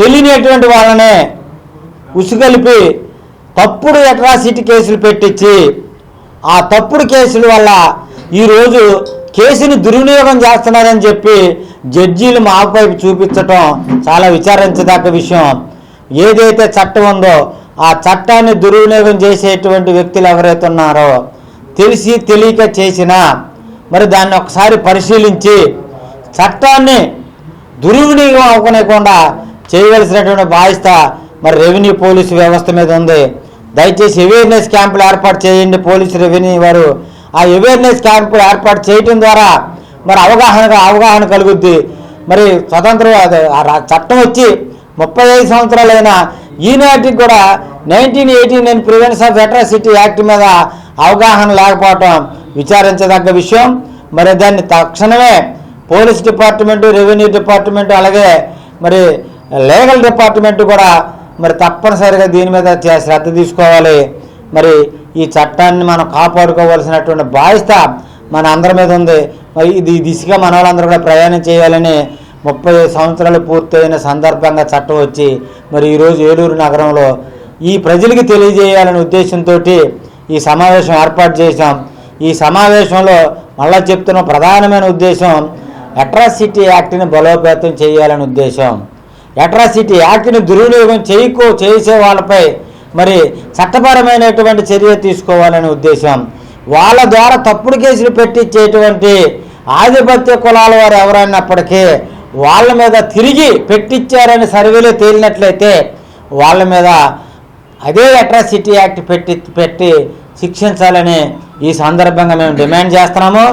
తెలియనటువంటి వాళ్ళనే ఉసుగలిపి తప్పుడు అట్రాసిటీ కేసులు పెట్టించి ఆ తప్పుడు కేసుల వల్ల ఈరోజు కేసుని దుర్వినియోగం చేస్తున్నారని చెప్పి జడ్జీలు మాపైపు చూపించటం చాలా విచారించదగ్గ విషయం. ఏదైతే చట్టం ఉందో ఆ చట్టాన్ని దుర్వినియోగం చేసేటువంటి వ్యక్తులు ఎవరైతే ఉన్నారో తెలిసి తెలియక చేసినా మరి దాన్ని ఒకసారి పరిశీలించి చట్టాన్ని దుర్వినియోగం అవ్వకుండా చేయవలసినటువంటి బాధ్యత మరి రెవెన్యూ పోలీసు వ్యవస్థ మీద ఉంది. దయచేసి అవేర్నెస్ క్యాంపులు ఏర్పాటు చేయండి పోలీసు రెవెన్యూ వారు. ఆ అవేర్నెస్ క్యాంపులు ఏర్పాటు చేయటం ద్వారా మరి అవగాహన అవగాహన కలుగుద్ది. మరి స్వతంత్ర చట్టం వచ్చి ముప్పై ఐదు సంవత్సరాలైన ఈనాటికి కూడా nineteen eighty nine prevention of atrocity act మీద అవగాహన లేకపోవటం విచారించదగ్గ విషయం. మరి దాన్ని తక్షణమే పోలీస్ డిపార్ట్మెంటు రెవెన్యూ డిపార్ట్మెంటు అలాగే మరి లీగల్ డిపార్ట్మెంట్ కూడా మరి తప్పనిసరిగా దీని మీద శ్రద్ధ తీసుకోవాలి. మరి ఈ చట్టాన్ని మనం కాపాడుకోవాల్సినటువంటి బాధ్యత మన అందరి మీద ఉంది. మరి ఇది దిశగా మన వాళ్ళందరూ కూడా ప్రయాణం చేయాలని ముప్పై సంవత్సరాలు పూర్తయిన సందర్భంగా చట్టం వచ్చి మరి ఈరోజు ఏలూరు నగరంలో ఈ ప్రజలకి తెలియజేయాలనే ఉద్దేశంతో ఈ సమావేశం ఏర్పాటు చేశాం. ఈ సమావేశంలో మళ్ళా చెప్తున్న ప్రధానమైన ఉద్దేశం అట్రాసిటీ యాక్ట్ని బలోపేతం చేయాలనే ఉద్దేశం. అట్రాసిటీ యాక్ట్ని దుర్వినియోగం చేయకో చేసే వాళ్ళపై మరి చట్టపరమైనటువంటి చర్య తీసుకోవాలనే ఉద్దేశం. వాళ్ళ ద్వారా తప్పుడు కేసులు పెట్టించేటువంటి ఆధిపత్య కులాల వారు ఎవరైనప్పటికీ వాళ్ళ మీద తిరిగి పెట్టించారని సర్వేలో తేలినట్లయితే వాళ్ళ మీద అదే అట్రాసిటీ యాక్ట్ పెట్టి పెట్టి శిక్షించాలని ఈ సందర్భంగా మేము డిమాండ్ చేస్తున్నాము.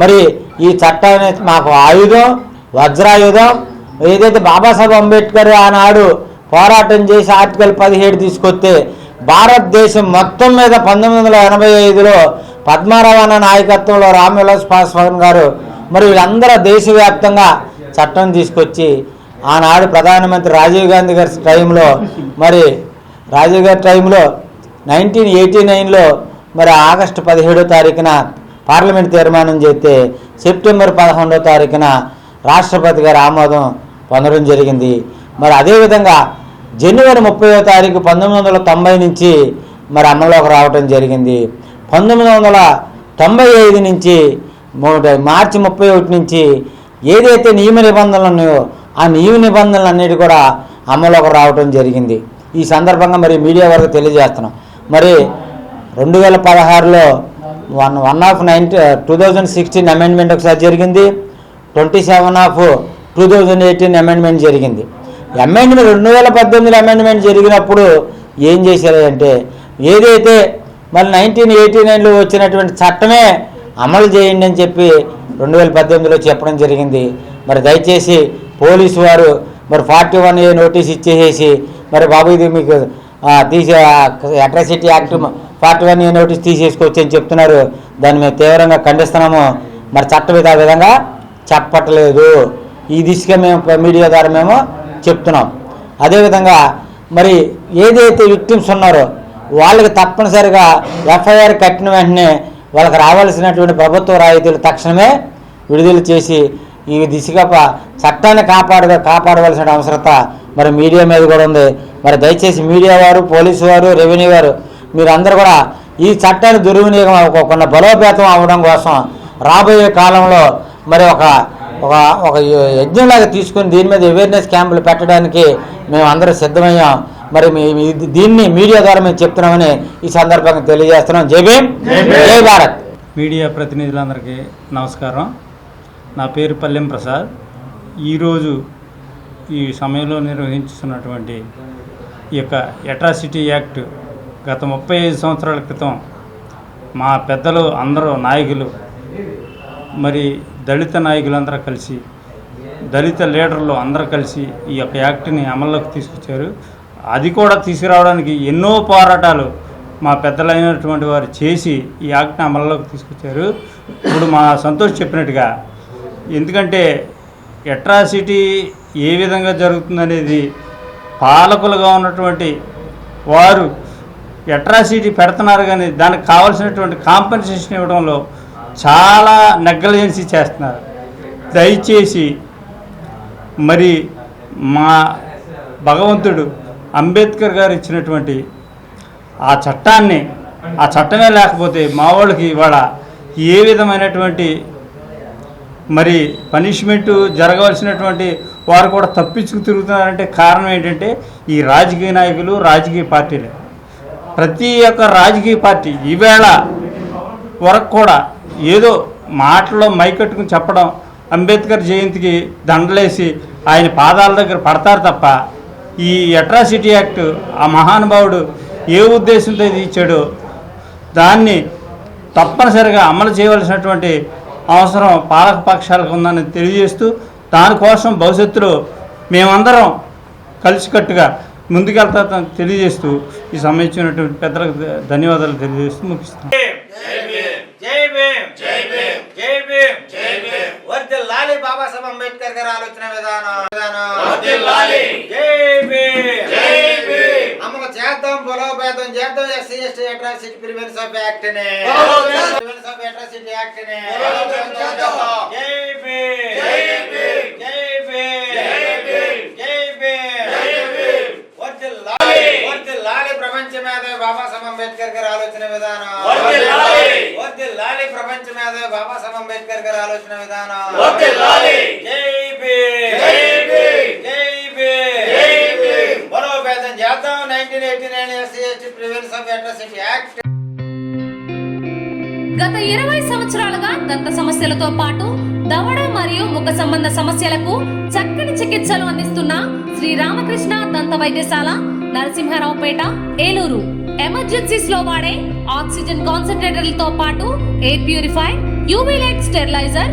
మరి ఈ చట్టాన్ని మాకు ఆయుధం వజ్రాయుధం ఏదైతే బాబాసాహెబ్ అంబేద్కర్ ఆనాడు పోరాటం చేసి ఆర్టికల్ పదిహేడు తీసుకొస్తే భారతదేశం మొత్తం మీద పంతొమ్మిది వందల ఎనభై ఐదులో పద్మారావు అన్న నాయకత్వంలో రామ్విలాస్ పాస్వాన్ గారు మరి వీళ్ళందరూ దేశవ్యాప్తంగా చట్టం తీసుకొచ్చి ఆనాడు ప్రధానమంత్రి రాజీవ్ గాంధీ గారి టైంలో మరి రాజీవ్ గారి టైంలో నైన్టీన్ ఎయిటీ నైన్లో మరి ఆగస్టు పదిహేడో తారీఖున పార్లమెంట్ తీర్మానం చేస్తే సెప్టెంబర్ పదకొండో తారీఖున రాష్ట్రపతి గారి ఆమోదం పొందడం జరిగింది. మరి అదేవిధంగా జనవరి ముప్పైవ తారీఖు పంతొమ్మిది వందల తొంభై నుంచి మరి అమల్లోకి రావడం జరిగింది. పంతొమ్మిది వందల తొంభై ఐదు నుంచి మార్చి ముప్పై ఒకటి నుంచి ఏదైతే నియమ నిబంధనలు ఉన్నాయో ఆ నియమ నిబంధనలు అన్నిటి కూడా అమల్లోకి రావడం జరిగింది. ఈ సందర్భంగా మరి మీడియా వరకు తెలియజేస్తున్నాం. మరి రెండు వేల పదహారులో one one of ninety two thousand sixteen amendment ఒకసారి జరిగింది. Twenty seven of two thousand eighteen amendment జరిగింది. అమెండ్మెంట్ రెండు వేల పద్దెనిమిది అమెండ్మెంట్ జరిగినప్పుడు ఏం చేశారు అంటే ఏదైతే మళ్ళీ నైన్టీన్ ఎయిటీ నైన్లో వచ్చినటువంటి చట్టమే అమలు చేయండి అని చెప్పి రెండు వేల పద్దెనిమిదిలో చెప్పడం జరిగింది. మరి దయచేసి పోలీసు వారు మరి ఫార్టీ వన్ ఏ నోటీస్ ఇచ్చేసేసి మరి బాబు ఇది మీకు తీసే atrocity act forty one A notice తీసేసుకోవచ్చు అని చెప్తున్నారు. దాన్ని మేము తీవ్రంగా ఖండిస్తున్నాము. మరి చట్టం ఆ విధంగా చెప్పట్లేదు. ఈ దిశగా మేము మీడియా ద్వారా మేము చెప్తున్నాం. అదేవిధంగా మరి ఏదైతే విక్టిమ్స్ ఉన్నారో వాళ్ళకి తప్పనిసరిగా ఎఫ్ఐఆర్ కట్టిన వెంటనే వాళ్ళకి రావాల్సినటువంటి ప్రభుత్వ రాయితీలు తక్షణమే విడుదల చేసి ఈ దిశగా చట్టాన్ని కాపాడ కాపాడవలసిన అవసరత మరి మీడియా మీద కూడా ఉంది. మరి దయచేసి మీడియా వారు పోలీసు వారు రెవెన్యూ వారు మీరందరూ కూడా ఈ చట్టాన్ని దుర్వినియోగం అవ్వకుండా బలోపేతం అవ్వడం కోసం రాబోయే కాలంలో మరి ఒక ఒక ఒక యజ్ఞంలాగా తీసుకుని దీని మీద అవేర్నెస్ క్యాంపులు పెట్టడానికి మేము అందరూ సిద్ధమయ్యాం. మరి దీన్ని మీడియా ద్వారా మేము చెప్తున్నామని ఈ సందర్భంగా తెలియజేస్తున్నాం. జై భీమ్. జై భారత్. మీడియా ప్రతినిధులందరికీ నమస్కారం. నా పేరు పల్లెం ప్రసాద్. ఈరోజు ఈ సమయంలో నిర్వహించుతున్నటువంటి ఈ యొక్క అట్రాసిటీ యాక్ట్ గత ముప్పై ఐదు సంవత్సరాల క్రితం మా పెద్దలు అందరూ నాయకులు మరి దళిత నాయకులందరూ కలిసి దళిత లీడర్లు అందరూ కలిసి ఈ యొక్క యాక్ట్ని అమల్లోకి తీసుకొచ్చారు. అది కూడా తీసుకురావడానికి ఎన్నో పోరాటాలు మా పెద్దలైనటువంటి వారు చేసి ఈ యాక్ట్ని అమల్లోకి తీసుకొచ్చారు. ఇప్పుడు మా సంతోష్ చెప్పినట్టుగా ఎందుకంటే ఎట్రాసిటీ ఏ విధంగా జరుగుతుందనేది పాలకులుగా ఉన్నటువంటి వారు ఎట్రాసిటీ పెడుతున్నారు కానీ దానికి కావాల్సినటువంటి కాంపెన్సేషన్ ఇవ్వడంలో చాలా నెగ్లజెన్సీ చేస్తున్నారు. దయచేసి మరి మా భగవంతుడు అంబేద్కర్ గారు ఇచ్చినటువంటి ఆ చట్టాన్ని ఆ చట్టమే లేకపోతే మా వాళ్ళకి ఇవాళ ఏ విధమైనటువంటి మరి పనిష్మెంట్ జరగవలసినటువంటి వారు కూడా తప్పించుకు తిరుగుతున్నారంటే కారణం ఏంటంటే ఈ రాజకీయ నాయకులు రాజకీయ పార్టీలే. ప్రతి ఒక్క రాజకీయ పార్టీ ఈవేళ వరకు కూడా ఏదో మాటల్లో మైకట్టుకుని చెప్పడం అంబేద్కర్ జయంతికి దండలేసి ఆయన పాదాల దగ్గర పడతారు తప్ప ఈ అట్రాసిటీ యాక్ట్ ఆ మహానుభావుడు ఏ ఉద్దేశంతో ఇది ఇచ్చాడో దాన్ని తప్పనిసరిగా అమలు చేయవలసినటువంటి అవసరం పాలక పక్షాలకు ఉందని తెలియజేస్తూ దానికోసం భవిష్యత్తులో మేమందరం కలిసికట్టుగా ముందుకెళ్తా తెలియజేస్తూ ఈ సమయం ఇచ్చినటువంటి పెద్దలకు ధన్యవాదాలు తెలియజేస్తూ ముగిస్తాం జై భీమ్ జై భీమ్ జై భీమ్ వర్ధిల్లాలి బాబాసాహెబ్ అంబేద్కర్ గారి ఆలోచన విధానం. అమలు చేద్దాం బలోపేతం చేద్దాం SC ST atrocity prevention of యాక్ట్ని బలోపేతం. ప్రివెన్స్ ఆఫ్ అట్రాసిటీ యాక్ట్ని బలోపేతం చేద్దాం. జై భీమ్ జై భీమ్. జై భీమ్ జై భీమ్. జై భీమ్ జై భీమ్. వర్ధిల్లాలి వర్ధిల్లాలి ప్రపంచ మేధావి బాబాసాహెబ్ అంబేద్కర్ గారి ఆలోచన విధానం వర్ధిల్లాలి. వర్ధిల్లాలి ప్రపంచ మేధావి బాబాసాహెబ్ అంబేద్కర్ గారి ఆలోచన విధానం వర్ధిల్లాలి. జై భీమ్ జై భీమ్. జై భీమ్ జై భీమ్. బలోపేతం చేద్దాం nineteen eighty nine SC ST prevention of atrocity act గత ఇరవై సంవత్సరాలుగా దంత సమస్యలతో పాటు దవడ మరియు ముఖ సంబంధ సమస్యలకు చక్కని చికిత్సలు అందిస్తున్న శ్రీ రామకృష్ణ దంత వైద్యశాల నరసింహారావుపేట ఏలూరు. ఎమర్జెన్సీస్లో వాడే ఆక్సిజన్ కాన్సన్ట్రేటర్లతో పాటు air purify UV light steriliser